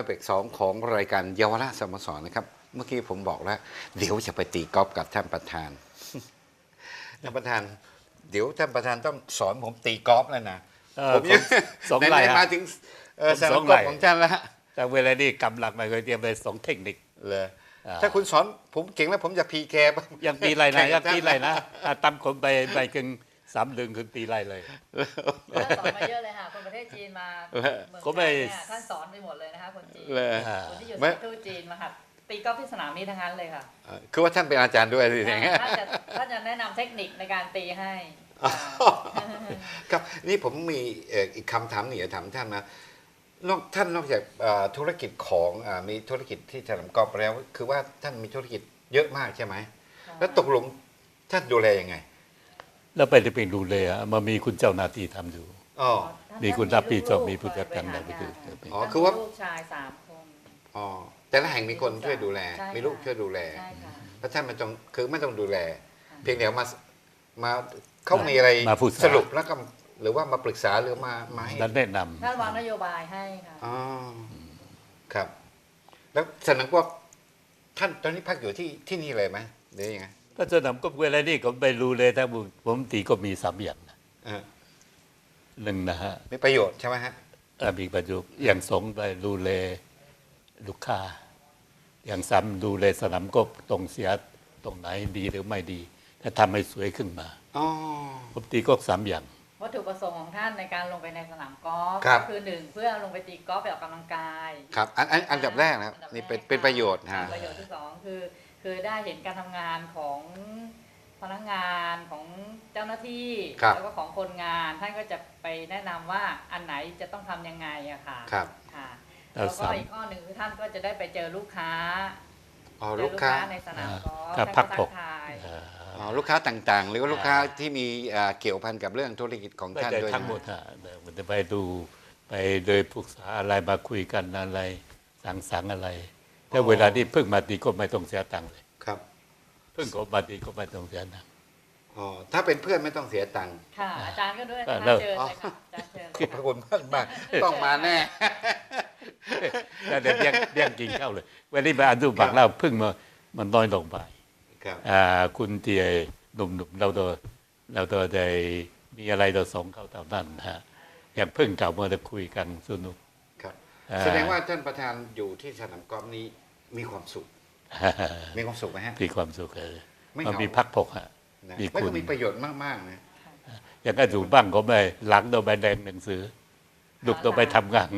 มาเบรกสองของรายการเยาวราชสโมสรนะครับ เมื่อกี้ผมบอกแล้ว เดี๋ยวจะไปตีกอล์ฟกับท่านประธานท่านประธาน เดี๋ยวท่านประธานต้องสอนผมตีกอล์ฟแล้วนะเออผมยังสองไหไหล่นๆฮะมาถึงเอ่อผมสนามสองกไหอล่ล์ฟของท่านแล้วฮะแต่เวลานี้กำลังมาเคยเตรียมไปสองเทคนิคเลยอ่าถ้าคุณสอนผมเก่งแล้วผมจะพีแคยังตีไรนะยังตีไรนะอะตำคนไปไปกึ่ง สามดึงคือตีไรเลยท่านสอนมาเยอะเลยค่ะคนประเทศจีนมาเออเมืองก็ไทไม่ยเนี่ยท่านสอนไปหมดเลยนะคะคนจีนเลยอ่าคนที่อยู่ไม่สถานทูตจีนมาหัดตีกอล์ฟที่สนามนี้ทั้งนั้นเลยค่ะเอ่อคือว่าท่านเป็นอาจารย์ด้วยสิอย่างเงี้ยท่านจะท่านจะแนะนำเทคนิคในการตีให้อ๋อค่ะครับนี่ผมมีเอ่ออีกคำถามหนึ่งจะถามท่านนะนอกท่านนอกจากเอ่อธุรกิจของอามีธุรกิจที่สนามกอล์ฟแล้ว คือว่าท่านมีธุรกิจเยอะมากใช่ไหม แล้วตกลงท่านดูแลยังไง แล้วไปจะเป็นดูเลยอะมามีคุณเจ้าหน้าที่ทำอยู่ อ๋อท่านมีคุณรับผิดชอบลูกๆมีผู้จัดการคอยบมีผู้ริหจัดการอ๋อท่นคือว่า ลูกชายสามคน อ๋อแต่ละแห่งมีคนช่วยดูแล ใช่ค่ะ มีลูกช่วยดูแลใช่ค่ะแล้วท่านไม่ต้องคือไม่ต้องดูแล ค่ะ เพียงเดี๋ยวมามาเขามีอะไรมาพูดสรุปแล้วก็หรือว่ามาปรึกษาหรือมามาให้แล้วแนะนำ ท่านวางนโยบายให้ค่ะ อ๋อครับ แล้วสนามกอล์ฟท่านตอนนี้พักอยู่ที่ที่นี่เลยไหมหรือยังไง ก็จะนำก็เวลานี้ก็ไปรู้เลยถ้าผมตีก็มีสามอย่างนะเออหนึ่งนะฮะมีประโยชน์ใช่ไหมฮะอะมีประโยชน์อย่างสองไปดูแลลูกค้า อย่างสามดูแลสนามก็ตรงเสียตรงไหนดีหรือไม่ดี ถ้าทำให้สวยขึ้นมาอ๋อผมตีก็สามอย่างวัตถุประสงค์ของท่านในการลงไปในสนามกอล์ฟครับก็คือหนึ่งเพื่อลงไปตีกอล์ฟไปออกกำลังกาย ครับ อันอันอันดับแรกนะครับอัดับนี่เป็นแรกเป็นประโยชน์ค่ะฮะประโยชน์ที่สองคือ คือได้เห็นการทำงานของพนักงานของเจ้าหน้าที่ครับแล้วก็ของคนงานท่านก็จะไปแนะนำว่าอันไหนจะต้องทำยังไงอะค่ะครับค่ะแล้แล้ววก็สามอีกข้อหนึ่งคือท่านก็จะได้ไปเจอลูกค้าอ๋อเจอลูกค้าในสนามกอล์ฟครับท่านพัก็กผ่อนทักทายอ่าอ๋อลูกค้าต่างๆ หรือว่าลูกค้าอ่าที่มีอ่าเกี่ยวพันกับเรื่องธุรกิจของไม่ท่านได้ด้วยทั้งหมดนะฮะเดี๋ยวมันจะไปดูไปโดยปรึกษาอะไรมาคุยกันอะไรสังสรรค์อะไร ถ้าเวลาที่เพิ่งมาตีก็ไม่ต้องเสียตังค์เลยครับเพิ่งก็มาตีก็ไม่ต้องเสียตังค์อ๋อถ้าเป็นเพื่อนไม่ต้องเสียตังค์ค่ะ อาจารย์ก็ด้วยอ่านะคะเลิกเชิญเลยค่ะอาจารย์เชิญเลยขอบค่ะคุณมากมากๆต้องมาแน่แล้วเดี๋ยวเลี้ยงเลี้ยงกินข้าวเลยเวลาที่มาอ่านดูบักเราเพิ่งมามันน้อยลงไปครับอ่าคุณเตียหนุ่มๆเราตัวเราตัวได้มีอะไรเราส่งเข้าตามนั้นนะฮะอย่างเพิ่งกลับมาจะคุยกันสนุกครับอ่าแสดงว่าท่านประธานอยู่ที่สนามกอล์ฟนี้ มีความสุข มีความสุขไหมฮะมีความสุขเลยไม่มันเหงามีพักผ่อนฮะนะมีแล้วคุก็ณมีประโยชน์มาก ๆ นะ อย่างก็อยู่บ้างก็ไม่หลังเราไปแดงหนังสือลูกต้องไปทำงาน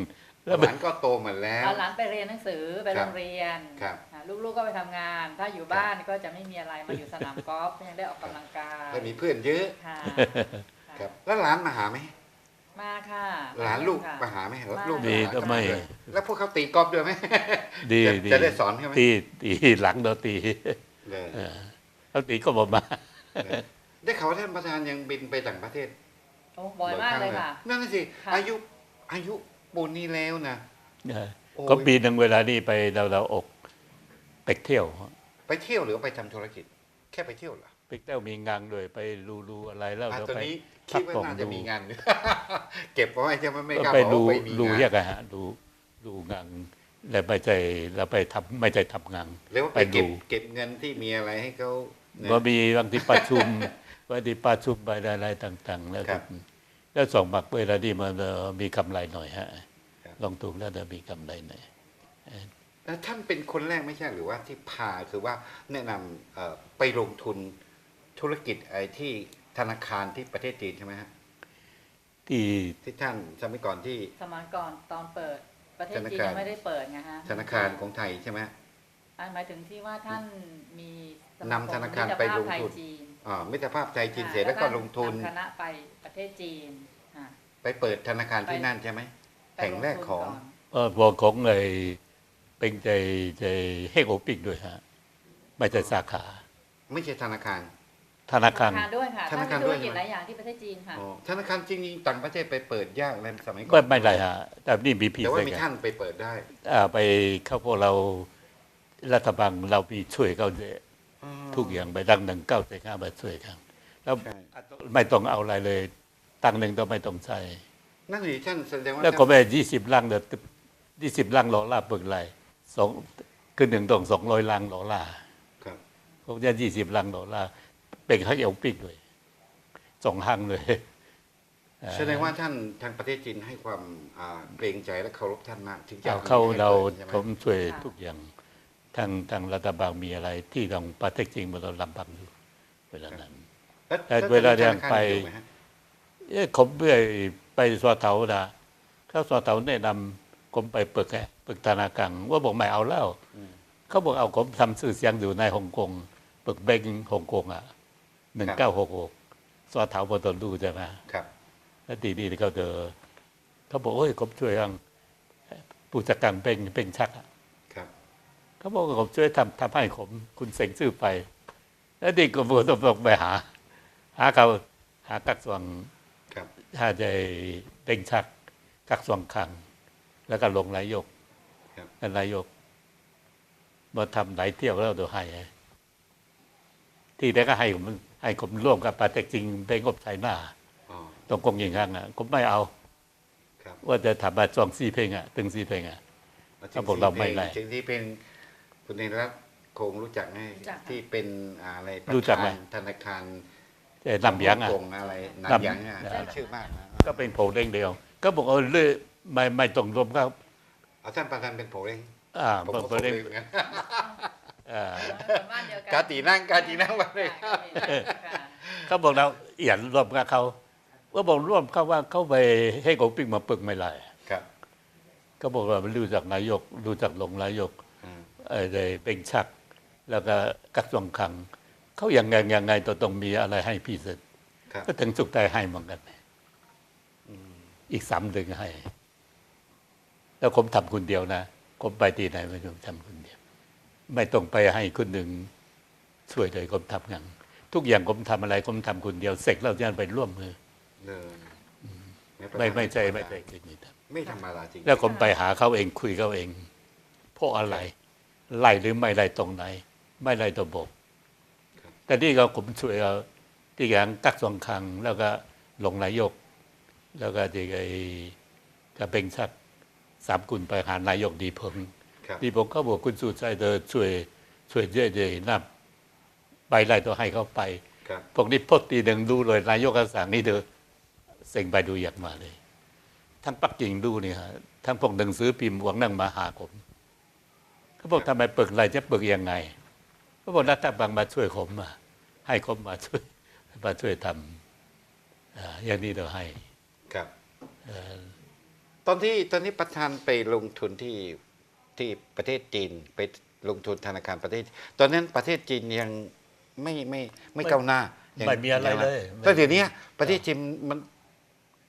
แล้วหมันลานก็โตหมดแล้วเอาหลานไปเรียนหนังสือไปครัโรบงเรียนครับอ่าลูกๆก็ไปทำงาน ถ้าอยู่บ้านก็จะไม่มีอะไรมาอยู่สนามกอล์ฟยังได้ออกกำลังกายแล้วมีเพื่อนเยอะค่ะครับ แล้วหลานมาหาไหม มาค่ะหลานลูกค่ะมาหาไหมมาลูกดีหลานก็ไม่าด้วยแล้วพวกเขาตีกอล์ฟด้วยไหมดีจะดีจะได้สอนใช่ไหมตีตีหลังเราตีเลยเออเขาตีก็บอกมาเลยได้ข่าวว่าท่านประธานยังบินไปต่างประเทศโอ้บ่อยมากเลยค่ะนั่นน่ะสิค่ะอายุอายุปูนนี้แล้วนะโอ้ยก็ปีหนึ่งเวลานี้ไปเราเราออกไปเที่ยว ไปเที่ยวหรือว่าไปทำธุรกิจ แค่ไปเที่ยวเหรอ ไปเที่ยวมีงานด้วยไปรูรูอะไรแล้วเราตอนไปนี้พัคิดกว่าผ่อนน่าจะดูมีงานอยู่เก็บเอาไว้ใช่ไหมไม่กล้าไปดูว่าไปมีดูงานแยกอะฮะดูดูงานแล้วไม่ใจเราไปทำไม่ใจทำงานหรือว่าไปดูเก็บเก็บเงินที่มีอะไรให้เขาก็มีบางที่ประชุมบางที่ประชุมไปอะไรต่าง ๆ แล้วครับแล้วสองบักเวลาที่มันมีกำไรหน่อยฮะลองถูกแล้วจะมีกำไรหน่อยท่านเป็นคนแรกไม่ใช่หรือว่าที่พาคือว่าแนะนำไปลงทุน ธุรกิจไอ้ที่ธนาคารที่ประเทศจีนใช่ไหมฮะที่ที่ท่านสมัยก่อนที่ สมัยก่อนตอนเปิดประเทศธนาจีนคาร ยังไม่ได้เปิดไงฮะธนาคารของไทยใช่ไหมฮะ อ่าหมายถึงที่ว่าท่านมีสมนำธนาคารไปลงทุน มิตรภาพไทยจีนอ่ามิตรภาพไทยจีนเสร็จแล้วก็ลงทุนนำคณะไปประเทศจีนอ่าไปเปิดธนาคารที่นั่นใช่ไหม ไปแห่งแรกของ ลทุนนเออบอกของไอ้เป็นใจใจเฮกโอปิกด้วยฮะไม่ใช่สาขาไม่ใช่ธนาคาร ธนาคารธนาคาร ด้วยค่ะธนาคารท่มีธุด้รวยกิจใช่ไหมหลายอย่างที่ประเทศจีนค่ะ อ๋อธนาคารจริงๆต่างประเทศไปเปิดยากในสมัยก่อไม่นไม่ไรฮะแต่นี่มีพิแต่เศว่าษมีไงท่านไปเปิดได้อ่าไปเข้าพวกเรารัฐบาลเรามีช่วยเขาด้วยทุกอย่างไปดังหนึ่งเก้าใจห้าไปช่วยกันแล้วใช่ ไม่ต้องเอาอะไรเลยตังค์หนึ่งต้องไม่ต้องใช้นั่นสิท่านแสดงว่าแล้วก็ท่านไปยี่สิบลังเดือยี่สิบลังหล่อล่าเปิกไรสองคือหนึ่งตรงสองร้อยลังหล่อล่าครับผมจะยี่สิบลังหล่อล่า เป็นข้าวเอวปิกเลยสองหังเลยแสดงว่าท่านทางประเทศจีนให้ความอ่าเกรงใจและเคารพท่านมากถึงจะเอาเข้าเราใช่ไหมผมช่วยทุกอย่างทางทางรัฐบาลมีอะไรที่ต้องประเทศจริงเราลำบากอยู่เวลานั้นแล้วแต่เวลาเดินไปธครอยู่หมฮะเอ้ผมไปไปสวาเถานะเขาสวาเถาแนะนำผมไปเปิดแค่เปิดธนาคารว่าบอกไม่เอาแล้ว เขาบอกเอาผมทำสื่อเสียงอยู่ในฮ่องกงเปิดแบงก์ฮ่องกงอะ หนึ่งเก้าหกหกสวาเถาบนต้นดูใช่ไหมครับแล้วทีนี้เขาเจอเขาบอกโอ้ยผมช่วยยังผู้จัดการเป็นเป็นชักอะครับเขาบอกว่าผมช่วยทำทำให้ผมคุณเซ็งชื่อไป แล้วดีก็บอกต้องไปหา หาเขาหากักสวงครับถ้าจะเต่งชักกักสวงคัง แล้วก็ลงนายกครับแล้วนายกมาทำหลายเที่ยวแล้วเดี๋ยวให้ไงที่ได้ก็ให้ผม ให้ผมร่วมกับปาเต็กจริงเป็นงบไทยหน้าอ๋อตรงกงอย่างงั้นอะผมไม่เอาครับว่าจะทำมาจองซีเพลงอะตึงซีเพลงอะแล้วถ้าบอกเราไม่ไล่จริงๆที่เป็นคุณเนรัตน์คงรู้จักไงรู้จักค่ะที่เป็นอะไรประรู้จักไหมธานธนาคารแต่นำยังอะฮ่กงอะไรนำนำยังอะนำชื่อมากนะก็เป็นโผล่เด้งเดียว ก็บอกเออเลื่อยไม่ไม่ต้องรวมครับเอาท่านประธานเป็นโผล่เองอ่าผมโผก็ล่โผล่เด้ง เองนะอ่าบ้านเดียวกันกาตีนั่งกาตีนั่งมาเลยค่ะค่ะเขาบอกเราเอียนรวมกับเขาว่าบอกร่วมเขาว่าเขาไปให้กงปิ้งมาปึกไม่ไรครับก็บอกว่ารู้จักนายกรู้จักลงนายกอืมเออได้เป็นชัก แล้วก็กักสวงคังเขาอย่างไงยังไงต้องต้องมีอะไรให้พี่เสร็จครับก็ถึงสุขใจให้เหมือนกันอีกสามเดือนให้ แล้วผมทำคนเดียวนะผมไปที่ไหนไม่ต้องทำคนเดียว ไม่ต้องไปให้คนหนึ่งช่วยเลยผมทำงานทุกอย่างผมทำอะไรผมทำคนเดียวเสร็จแล้วจะไปร่วมมือเลยประธานไม่ไม่ใช่ไม่ใช่คือนี่ครับไม่ธรรมดาจริงแล้วผมไปหาเขาเองคุยเขาเองเพราะอะไรไล่หรือไม่ไล่ตรงไหน ไม่ไล่ตัวบบแต่นี่ก็ผมช่วยเอาที่อย่างกักสองครั้งแล้วก็ลงนายก แล้วก็ที่ไอ้ก็เป็นชักสามกุลไปหานายกดีเพิง ครับดีผมก็บอกคุณสุชัยเธอช่วยช่วยเยอะๆนับไปไล่ตัวให้เขาไปครับพวกนี้พดตีหนึ่งดูเลยนายกก็สั่งนี่เธอเซ็งไปดูอยากมาเลย ทั้งปักกิ่งดูนี่ฮะทั้งพวกหนังสือพิมพ์หวังนั่งมาหาผมเขาบอกทำไมเปิดอะไรจะเปิดยังไงเขาบอกรัฐบาลมาช่วยผมมาให้ผมมาช่วยมาช่วยทำอ่าอย่างนี้เราให้ครับตอนที่ตอนนี้ประธานไปลงทุนที่ ที่ประเทศจีนไปลงทุนธนาคารประเทศ ตอนนั้นประเทศจีนยังไม่ไม่ไม่ก้าวหน้ายังไม่มีอะไรเลยแต่เดี๋ยวนี้ประเทศจีนมัน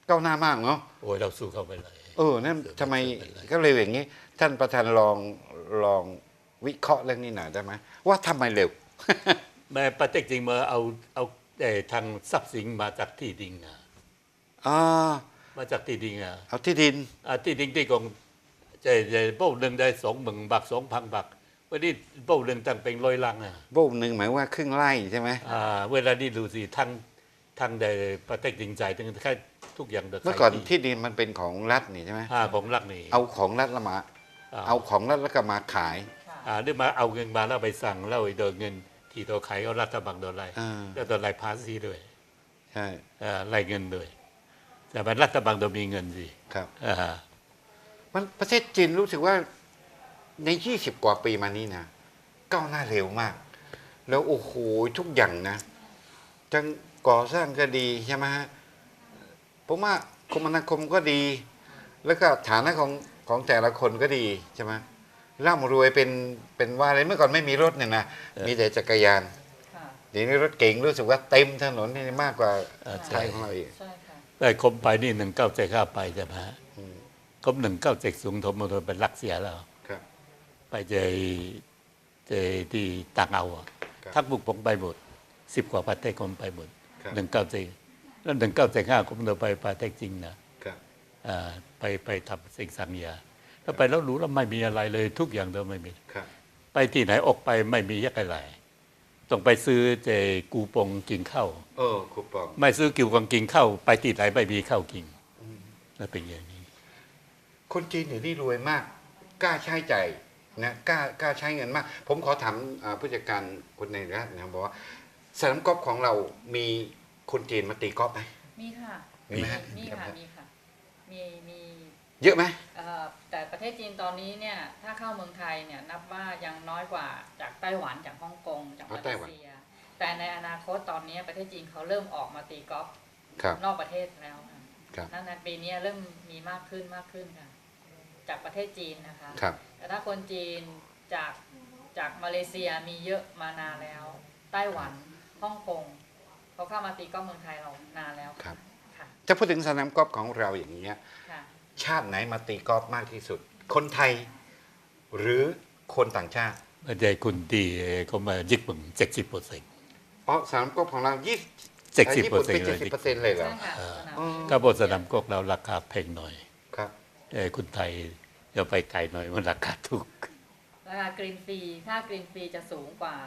ก้าวหน้ามากเนาะโอ้ยเราสู้เข้าไปเลยเออนั่นทำไมไม่เป็นไรก็เลยอย่างนี้ ท่านประธานลองลองวิเคราะห์เรื่องนี้หน่อยได้ไหมว่าทำไมเร็วแม่ประเทศจริงมาเอาเอาเอ่อทางทรัพย์สินมาจากที่ดินอะอ่ามาจากที่ดินอะเอาที่ดินอ่าที่ดินที่กอง จะจะโป้หนึ่งได้สองหมื่นบาทสองพันบาทวันนี้โป้หนึ่งตั้งเป็นร้อยลังอะโบ้หนึ่งหมายว่าครึ่งไร่ใช่ไหมอ่าเวลานี้ดูสิทางทางได้ประเทศจริงใจถึงแค่ทุกอย่างได้เมื่อก่อนที่ดินมันเป็นของรัฐนี่ใช่ไหมอ่าของรักนี่เอาของรัฐล้วมาเอาของรัฐแล้วก็มาขายอ่าได้มาเอาเงินมาแล้วไปสั่งแล้วไอ้โดนเงินที่ตัวขายเอารัฐบาลโดนไรอ่แล้วโดนไรภาษีด้วยใช่อ่าไรเงินด้วยแต่มันรัฐบาลต้องมีเงินสิครับอ่า มันประเทศจีนรู้สึกว่าใน 20 กว่าปีมานี้นะก้าวหน้าเร็วมาก แล้วโอ้โหทุกอย่างนะทั้งก่อสร้างก็ดีใช่ไหมฮะผมว่าคมนาคมก็ดี แล้วก็ฐานะของของแต่ละคนก็ดีใช่ไหมร่ำรวยเป็นเป็นว่าอะไรเมื่อก่อนไม่มีรถเนี่ยนะมีแต่จักรยานค่ะเดี๋ยวนี้รถเก๋งรู้สึกว่าเต็มถนนนี่มากกว่าอ่าไทใช่ยของเราอีกใช่ค่ะได้คมไปนี่หนึ่งเก้าเจ็ดห้าไปใช่ไหมฮะ อืมคมหนึ่งเก้าเจ็ดสูงทมโดนเป็นรักเสียแล้วครับ ไปเจอเจอที่ต่างเอาอะครับทักบุกผมไปหมดสิบกว่าประเทศผมไปหมดครับหนึ่งเก้าเจ็ดแล้วหนึ่งเก้าเจ็ดห้าผมเดินไปประเทศจริงนะครับอ่าไปไปทำสิ่งสังยาแล้วไปแล้วรู้แล้วไม่มีอะไรเลย ทุกอย่างเดิมไม่มีครับไปที่ไหนออกไปไม่มียักษ์อะไรต้องไปซื้อเจกูปองกินข้าวเออคูปองไม่ซื้อกิวกองกินข้าวไปที่ไหนไม่มีข้าวกินแล้วเป็นอย่างนี้ คนจีนเดี๋ยวนี้รวยมาก กล้าใช้ใจายนะกล้ากล้าใช้เงินมาก ผมขอถามอ่าผู้จัดการคนในรัฐนะครับบอกว่าสนามกอล์ฟของเรามีคนจีนมาตีกอล์ฟไหมมีค่ะมีไหมฮะมีค่ะมีค่ะมีมีเยอะไหมเอ่อแต่ประเทศจีนตอนนี้เนี่ยถ้าเข้าเมืองไทยเนี่ยนับว่ายังน้อยกว่าจากไต้หวันจากฮ่องกงจากอ๋อมาไต้เลหวันเซีย แต่ในอนาคตตอนนี้ประเทศจีนเขาเริ่มออกมาตีกอล์ฟครับนอกประเทศแล้วค่ะครับนั่นนะปีนี้เริ่มมีมากขึ้นมากขึ้นค่ะ จากประเทศจีนนะคะครับ แต่ถ้าคนจีนจากจากมาเลเซียมีเยอะมานานแล้ว ไต้หวันฮ่องกงเขาเข้ามาตีกอล์ฟเมืองไทยเรานานแล้วครับ ค่ะจะพูดถึงสนามกอล์ฟของเราอย่างนี้ยค่ะ ชาติไหนมาตีกอล์ฟมากที่สุด คนไทย หรือคนต่างชาติไม่ใช่คุณดีเขามาญี่ปุ่นเจ็ดสิบเปอร์เซ็นต์เพราะสนามกอล์ฟของเรายี่เจ็ดสิบญี่เปอปุ่นร์เซ็นเป็นต์เจ็ดเลยสิบเปอร์เซ็นต์เลยเหรอ ใช่ค่ะสนามอ๋อก็บอกสนามกกเราราคาแพงหน่อย ครับเออคุณไทยจะไปไกลหน่อยมันราคาถูกราคากรีนฟรีถ้ากรีนฟรีจะสูงกว่า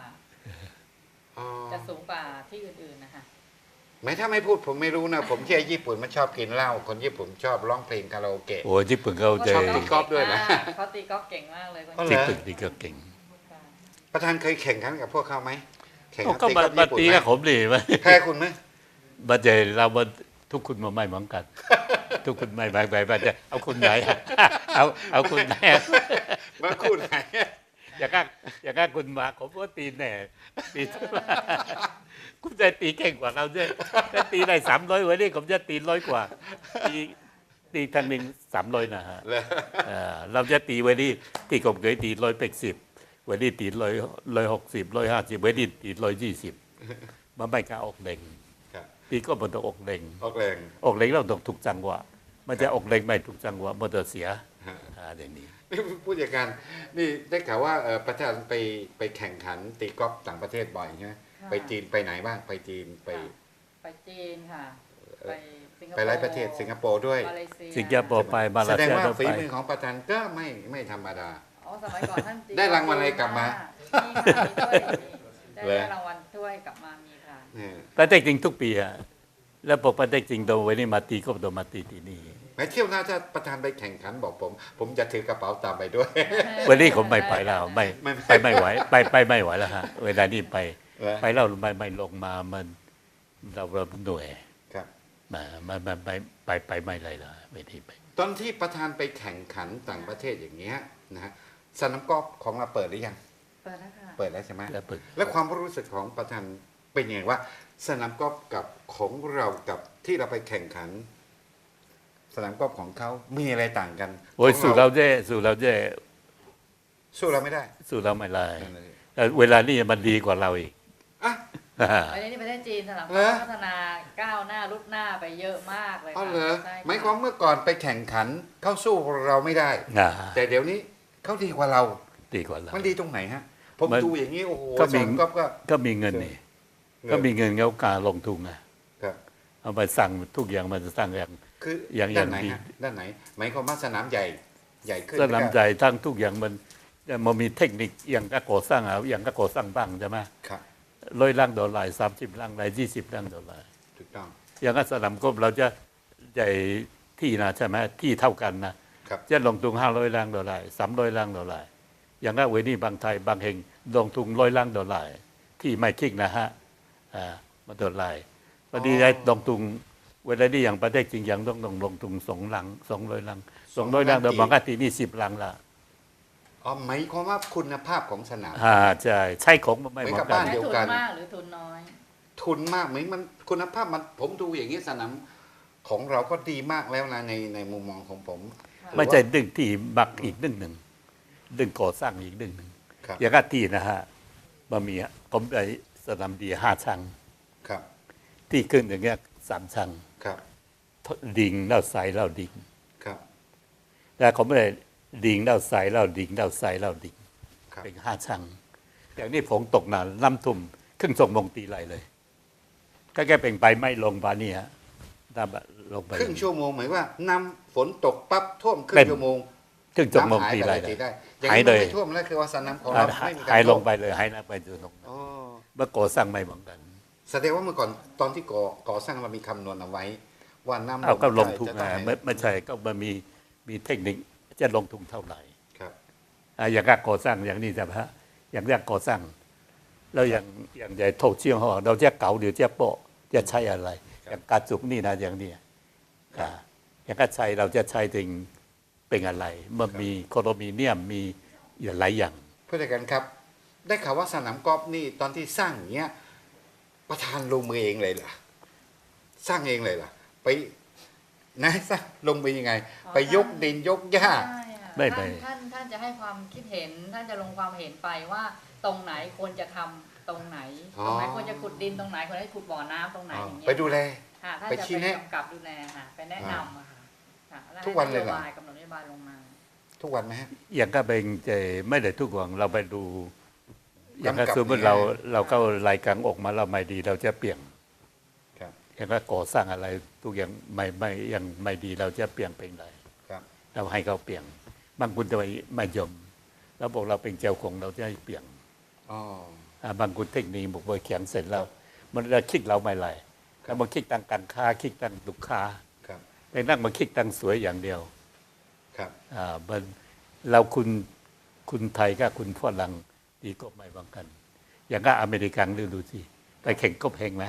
อ๋อจะสูงกว่าที่อื่นๆนะคะไม่ถ้าไม่พูดผมไม่รู้นะ ผมเชื่อญี่ปุ่นมันชอบกินเหล้าคนญี่ปุ่นชอบร้องเพลงคาราโอเกะโอ้ญี่ปุ่นเขาจะชอบตีกอล์ฟด้วยนะเขาตีกอล์ฟเก่งมากเลยคนอ๋อเหรญี่อปุ่นนี่ก็เก่งค่ะประธานเคยแข่งขันกับพวกเขาไหมแข่งโอ้ขันก็ตีกมาอล์ฟมาญี่ปุ่นตีไหมกับผมดีไหมแพ้คุณไหมมาเจอเรามาทุกคนมาไม่เหมือนกัน ทุกคนไม่ไม่ไม่ไม่จะเอาคุณไหนอะเอาเอาคุณไหนอะมาคุณไหนอย่างนั้นอย่างนั้นคุณมาผมก็ตีแน่ตีคุณจะตีเก่งกว่าเราด้วยถ้าตีได้สามร้อยวันนี้ผมจะตีร้อยกว่าตีตีทางหนึ่งสามร้อยนะฮะเลยเอ่อเราจะตีวันนี้ที่ผมเคยตีร้อยเป็กสิบวันนี้ตีร้อยร้อยหกสิบร้อยห้าสิบวันนี้ตีร้อยยี่สิบมันไม่กล้าออกเล่ง ครับตีก็มันต้องออกเล่งออกแรงออกเล่งเราต้องถูกจังหวะมันจะออกเล่งไม่ถูกจังหวะมันจะเสียฮะอ่าอย่างนี้นี่ผู้จัดการนี่ได้ข่าวว่าเอ่อประธานไปไปแข่งขันตีกอล์ฟต่างประเทศบ่อยใช่ไหมค่ะไปจีนไปไหนบ้างไปจีนไป ไปจีนค่ะไปสิงคโปร์ไปหลายประเทศสิงคโปร์ด้วยมาเลเซียสิงคโปร์ไปมาเลแสดเซีงยว่าก็ฝีไปมือของประธานก็ไม่ไม่ธรรมดาอ๋อสมัยก่อนท่านตีได้รางวัลอะไรกลับมามีค่ะมีถ้วยมีได้เหรอได้รางวัลถ้วยกลับมา มีค่ะเนี่ยประเทศจริงทุกปีอะแล้วพอประเทศจริงโดนไว้นี่มาตีก็โดนมาตีที่นี่แม้เที่ยวหน้าถ้าประธานไปแข่งขันบอกผม ผมจะถือกระเป๋าตามไปด้วย วันนี้ผมไม่ไปแล้วไม่ไม่ไปไม่ไหวไปไปไม่ไหวแล้วฮะเวลานี้ไปเหรอไปแล้วไม่ไม่ลงมามันเราเราเหนื่อยครับมาไม่ไม่ไม่ไปไปไม่เลยละไม่ที่ไป ตอนที่ประธานไปแข่งขันต่างประเทศอย่างเงี้ยนะฮะสนามกอล์ฟของเราเปิดหรือยัง เปิดแล้วค่ะเปิดแล้วใช่ไหมแล้วปึกแล้วความรู้สึกของประธาน เป็นยังไงว่า สนามกอล์ฟกับของเรากับที่เราไปแข่งขัน สนามกอล์ฟของเขามีอะไรต่างกันโอ้ยของสู่เราเจ้สู่เราเจ้สู้เราไม่ได้ สู่เราไม่ได้นั่นเลยแต่เวลานี้มันดีกว่าเราอีก อะ อันนี้ประเทศจีนสนามเหรอ พัฒนาก้าวหน้ารุดหน้าไปเยอะมากเลยอ๋อค่ะเหรอใช่ะหมายความเมื่อก่อนไปแข่งขันเขาสู้เราไม่ได้ อ่าแต่เดี๋ยวนี้เขาดีกว่าเรา ดีกว่าเรา มันดีตรงไหนฮะ ผมมันดูอย่างนี้โอ้โหก็มี สนามกอล์ฟก็ ก็มีเงินนี่ ก็มีเงินเขาการลงทุนไงครับเอาไปสั่งทุกอย่างมันจะสั่งอย่างคืออย่างด้านไหนอย่างดีฮะด้านไหนหมายความว่าสนามใหญ่ใหญ่ขึ้นสนามแล้วก็ใจทั้งทุกอย่างมันมันมีเทคนิคอย่างก็ก่อสร้างเอาอย่างก็ก่อสร้างบ้างใช่ไหมครับร้อยล่างดอลลาร์สามสิบล่างลายยี่สิบล่างดอลลาร์ถูกต้องอย่างก็สนามกบเราจะใหญ่ที่นะใช่ไหมที่เท่ากันนะครับจะลงทุนห้าร้อยล่างดอลลาร์สามร้อยล่างดอลลาร์อย่างนั้นเวนี่บางไทยบางแห่งลงทุนร้อยล่างดอลลาร์ที่ไม่คิกนะฮะ อ่ามาดอลลาร์พอดีได้ลงทุนเวลานี้อย่างประเทศจริงอย่างต้องลงทุนสองลังสองร้อยลังสองร้อยลังเดี๋ยวบางทีนี่สิบลังละอ๋อหมายความว่าคุณภาพของสนามอ่าใช่ใช่ของมันไม่เหมือนเหมือนกับกับ้านนใช้เดียวทุนกันมากหรือทุนน้อย ทุนมากไหมมันคุณภาพมันผมดูอย่างนี้สนามของเราก็ดีมากแล้วนะในในมุมมองของผมค่ะไม่ใช่ดึงที่บักอีกดึงหนึ่งดึงก่อสร้างอีกดึงหนึ่งครับอย่างก็ที่นะฮะมันมีผมไป สนามดีห้าชังครับ ที่ขึ้นอย่างเงี้ยสามชังครับดิ่งแล้วใสแล้วดิ่งครับแล้วเขาไม่ได้ดิ่งแล้วใสแล้วดิ่งแล้วใสแล้วดิ่งครับเป็นห้าชังอย่างนี้ฝนตกหนาน้ำทุ่มครึ่งส่งมงตีไหลเลย ก็แค่เป็นไปไม่ลงบานี่ฮะน้ำลงไปครึ่งชั่วโมงหมายว่าน้ำฝนตกปั๊บท่วมครึ่เป็งนชั่วโมงครึ่งส่งมงน้ำหายตีไปไหลเลยเลตียได้อย่างหายนี้เลมันยไม่ท่วมแล้วคือว่าสนามของอ่าเราไม่มีการหายลท่วงมไปเลยหายลงไปจนลงอ๋อเมื่อก่อสร้างไม่เหมือนกันแสดงว่าเมื่อก่อนตอนที่ก่อก่อสร้างเรามีคำนวณเอาไว้ ว่าน้ำเอาก็ลงทุนจะต้องไงให้ไม่ไม่ใช่ก็มันมีมีเทคนิคจะลงทุนเท่าไหร่ครับอ่าอย่างการก่อสร้างอย่างนี้ใช่ไหมฮะอย่างเรื่องก่อสร้างแล้วอย่างอย่างใหญ่โถเชี่ยงเขาบอกเราจะเก่าหรือจะโปะจะใช้อะไร อย่างการจุกนี่นะอย่างเนี้ยอ่าอย่างการใช้เราจะใช้ถึงเป็นอะไร เมื่อมีโคโดมิเนียมมีหลายอย่างผู้จัดการครับ ได้ข่าวว่าสนามกอล์ฟนี่ตอนที่สร้างอย่างเงี้ยประธานลงมือเองเลยเหรอสร้างเองเลยเหรอไปนะสร้างลงมือยังไง อ๋อไปยกดินยกหญ้า ใช่ค่ะไม่ท่านไม่ท่านท่านจะให้ความคิดเห็น ท่านจะลงความเห็นไปว่า ตรงไหนควรจะทำตรงไหนอ๋อ ตรงไหนควรจะขุดดินตรงไหนควรจะขุดบ่อน้ำตรงไหนอย่างเงี้ยไปดูแล ค่ะท่านไปจะชี้ไปแนะกำกับดูแลค่ะไปแนะนำอะค่ะค่ะแล้ทุกวันเลยเหรอ ให้โบายกำหนดนโยบายลงมา ทุกวันไหมฮะ อย่างก็เป็นเจไม่ได้ทุกวันเราไปดู อย่างก็กำกับสมมติยังไงเราเราก็รายการออกมาเราไม่ดีเราจะเปลี่ยนครับอย่างก็ก่อสร้างอะไรทุกอย่างไม่ไม่ยังไม่ดีเราจะเปลี่ยนเป็นไรครับเราให้เขาเปลี่ยนบางคนจะไม่ไม่ยอมเราบอกเราเป็นเจ้าของเราจะให้เปลี่ยนอ๋ออ่าบางคนเทคนิคบอกว่าเขียนเสร็จแล้ว มันจะคิดเราไม่ไรแล้วมันคิดตั้งการค้าคิดตั้งลูกค้าครับแต่นั่งมาคิดตั้งสวยอย่างเดียวครับอ่ามันเราคุณคุณไทยกับคุณฝรั่ง ดีก็ไม่บังกัน อย่างก็อเมริกันดูดูสิไปแข่งก็เพลงไหม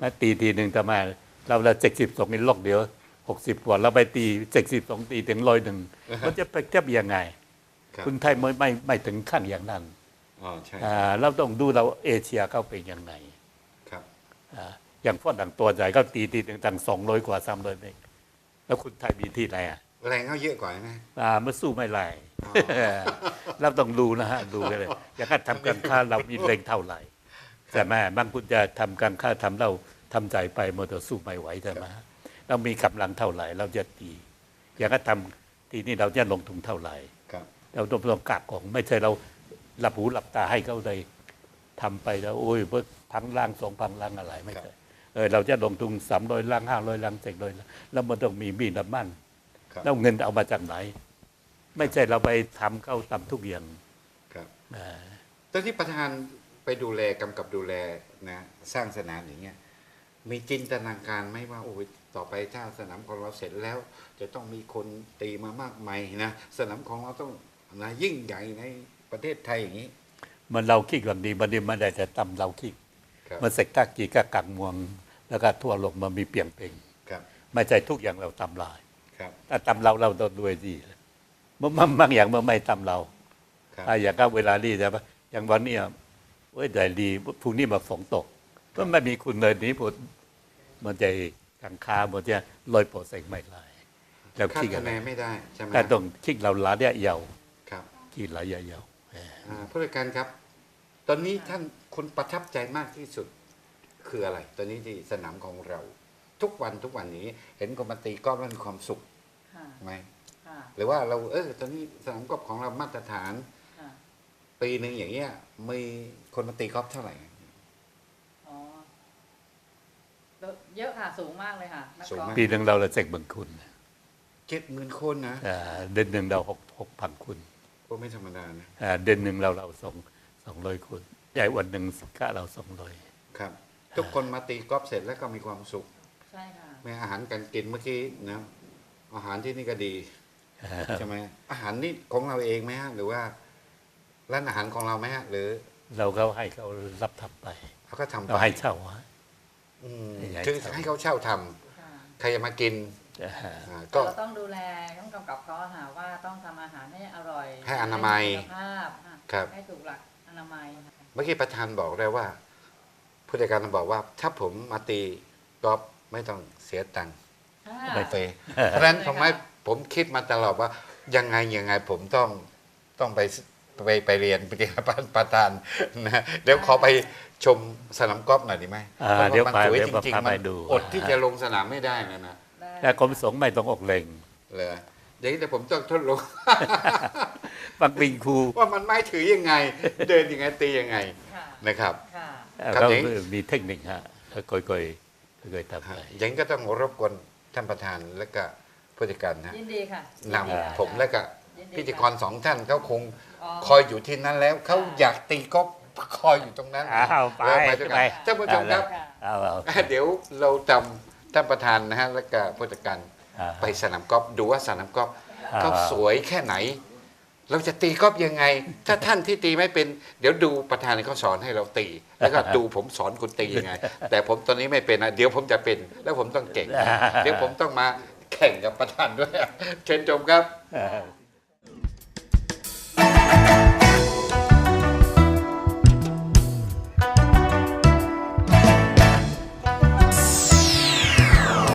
มาตีทีหนึ่งแต่มา เราเราเจ็ดสิบสองในโลกเดียวหกสิบกว่าเราไปตีเจ็ดสิบสองตีถึงร้อยหนึ่งมันจะไปเทียบยังไงครับคุณไทยไม่ไม่ไม่ถึงขั้นอย่างนั้นอ๋อใช่อ่าเราต้องดูเราเอเชียเขาเป็นยังไงครับอ่าอย่างฝรั่งตัวใหญ่ก็ตีตีถึงตั้งสองร้อยกว่าสามร้อยเองแล้วคุณไทยมีที่ไหนอะ แรงเขาเยอะกว่าไหมอ่ามันสู้ไม่ไหลอ๋อเราต้องดูนะฮะดูกันเลยอย่างการทำการค้าเรามีแรงเท่าไหร่ใช่ไหมบางคุณจะทำการค้าทำเราทำใจไปมันจะสู้ไม่ไหวใช่ไหมเรามีกำลังเท่าไหร่ เราจะตีอย่างการทำทีนี้เราจะลงทุนเท่าไหร่ครับเราต้องต้องกักของไม่ใช่เราหลับหูหลับตาให้เขาเลยทำไปแล้วโอ้ยเพิ่งพังล่างสองพังล่างอะไรไม่ใช่เออเราจะลงทุนสามร้อยล่างห้าร้อยล่างเจ็ดร้อยล่างแล้วมันต้องมีมีน้ำมันครับ แล้วเงินเอามาจากไหน ไม่ใช่เราไปทำเข้าตำทุกอย่างครับอ่าตอนที่ประธานไปดูแลกำกับดูแลนะสร้างสนามอย่างเงี้ยมีจินตนาการไหมว่าโอ้ยต่อไปถ้าสนามของเราเสร็จแล้ว จะต้องมีคนตีมามากมายนะสนามของเราต้องนะยิ่งใหญ่ในประเทศไทยอย่างนี้ มันเราคิดแบบนี้มันดีมันได้แต่ตำเราคิดครับมันเสกตากีก็กักเมวง แล้วก็ทั่วโลกมันมีเปลี่ยนเป็นครับไม่ใช่ทุกอย่างเราตำลาย ครับถ้าตำเราเราต้องด้วยดีมันมันบางอย่างมันไม่ตำเราครับอ่าอย่างก็เวลาดีใช่ปะอย่างวันเนี้ยเว้ยใจดีพรุ่งนี้มาฝนตกก็ไม่มีคุณเลยนี้ผมมันจะกังคามันจะลอยโปรเซกไม่ได้เราคาดคิดกัคะนเนไม่ได้ใช่ไหมถ้าต้องคิดเราละเนี่ยยาวครับคิดระยะยาวอ่าผู้จัดการครับ ตอนนี้ท่านคุณประทับใจมากที่สุดคืออะไร ตอนนี้ที่สนามของเรา ทุกวันทุกวันนี้ เห็นคนมาตีกอล์ฟแล้วมีความสุข ค่ะไหมค่ะหรือว่าเราเออตอนนี้สนามกอล์ฟของเรามาตรฐานค่ะปีหนึ่งอย่างเงี้ยมีคนมาตีกอล์ฟเท่าไหร่อ๋อเยอะค่ะสูงมากเลยค่ะนักสูงกอล์ฟมากปีหนึ่งเราละเจ็ดหมื่นคุณเจ็ดหมื่นคนนะอ่าเดือนหนึ่งเราหกหกพันคุณก็ไม่ธรรมดานะอ่าเดือนหนึ่งเราเราสองสองร้อยคุณใหญ่วันหนึ่งก็เราสองร้อยครับ ทุกคนมาตีกอล์ฟเสร็จแล้วก็มีความสุข ใช่ค่ะแม้อาหารการกินเมื่อกี้นะ อาหารที่นี่ก็ดีใช่ไหมอาหารนี่ของเราเองไหมฮะหรือว่าร้านอาหารของเราไหมฮะหรือ เราก็ให้เขารับทำไปเขาก็ทำไปเราให้เช่าฮะอืมให้คือเช่าให้เขาเช่าทำค่ะใครจะมากินอ่าอ่าก็ก็เราต้องดูแลต้องกำกับเขาหาว่าต้องทำอาหารให้อร่อย ให้อนามัยให้คุณภาพค่ะครับให้ถูกหลักอนามัยค่ะเมื่อกี้ประธานบอกได้ว่า ผู้จัดการบอกว่า ถ้าผมมาตีกอล์ฟไม่ต้องเสียตังค์ ไม่เฟย์เพราะฉะนั้นทำไมผมคิดมาตลอดว่ายังไงยังไงผมต้องต้องไปไปไปเรียนไปเรียนประธานนะเดี๋ยวขอไปชมสนามกอล์ฟหน่อยดีไหมอ่าพราะเดี๋ยวมันไปสวยเดี๋ยวจพาริงๆไปมันดูอดที่จะลงสนามไม่ได้นะนะได้แต่กรมสงฆ์ไม่ต้องออกแรงเลยเดี๋ยวเดี๋ยวผมต้องทดลองบางปีครูว่ามันไม่ถือยังไง เดินยังไงตียังไงค่ะนะครับค่ะครับก็เจ๊งมีเทคนิคฮะค่อยๆค่อยๆทำไปยังก็ต้องรบกวน ท่านประธานและก็ผู้จัดการนะยินดีค่ะนยิดีค่ะำผมและก็ยินดีพิธีกรค่ะสองท่านเขาคงอ๋อ คอยอยู่ที่นั้นแล้วเขาอยากตีก็คอยอยู่ตรงนั้นอ้าวไปแล้วด้วยกันไป ท่านผู้ชมครับ ค่ะ เอาเอาเดี๋ยวเราจำท่านประธานนะฮะและก็ผู้จัดการอ่าไปสนามกอล์ฟดูว่าสนามกอล์ฟอ่า เขาสวยแค่ไหน เราจะตีกอล์ฟยังไง ถ้าท่านที่ตีไม่เป็น เดี๋ยวดูประธานเขาสอนให้เราตี แล้วก็ดูผมสอนคุณตียังไง แต่ผมตอนนี้ไม่เป็นนะเดี๋ยวผมจะเป็น แล้วผมต้องเก่ง เดี๋ยวผมต้องมาแข่งกับประธานด้วย เชิญชมครับ